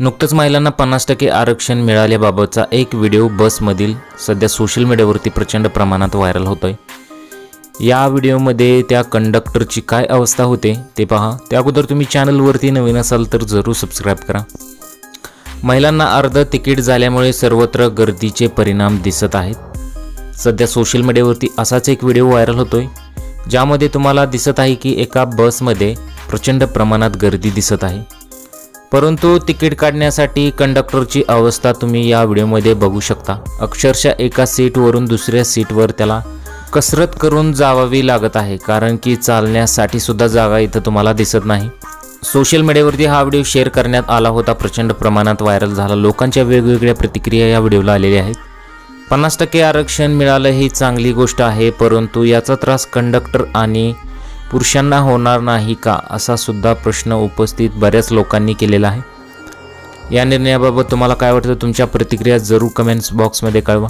नुकतंच महिलांना पन्नास टक्के आरक्षण मिळाल्याबाबतचा एक व्हिडिओ बसमधील सध्या सोशल मीडियावरती प्रचंड प्रमाणात व्हायरल होतोय. या व्हिडिओमध्ये त्या कंडक्टरची काय अवस्था होते ते पहा. त्या अगोदर तुम्ही चॅनलवरती नवीन असाल तर जरूर सबस्क्राईब करा. महिलांना अर्ध तिकीट झाल्यामुळे सर्वत्र गर्दीचे परिणाम दिसत आहेत. सध्या सोशल मीडियावरती असाच एक व्हिडिओ व्हायरल होतोय ज्यामध्ये तुम्हाला दिसत आहे की एका बसमध्ये प्रचंड प्रमाणात गर्दी दिसत आहे. परंतु तिकीट काढण्यासाठी कंडक्टरची अवस्था तुम्ही या व्हिडिओमध्ये बघू शकता. अक्षरशः एका सीटवरून दुसऱ्या सीटवर त्याला कसरत करून जावावी लागत आहे कारण की चालण्यासाठी सुद्धा जागा इथं तुम्हाला दिसत नाही. सोशल मीडियावरती हा व्हिडिओ शेअर करण्यात आला होता. प्रचंड प्रमाणात व्हायरल झाला. लोकांच्या वेगवेगळ्या प्रतिक्रिया या व्हिडिओला आलेल्या आहेत. पन्नास टक्के आरक्षण मिळालं ही चांगली गोष्ट आहे परंतु याचा त्रास कंडक्टर आणि पुरुषांना होणार नाही का असा सुद्धा प्रश्न उपस्थित बऱ्याच लोकांनी केलेला आहे. या निर्णयाबाबत तुम्हाला काय वाटतं? तुमच्या प्रतिक्रिया जरूर कमेंट्स बॉक्समध्ये कळवा.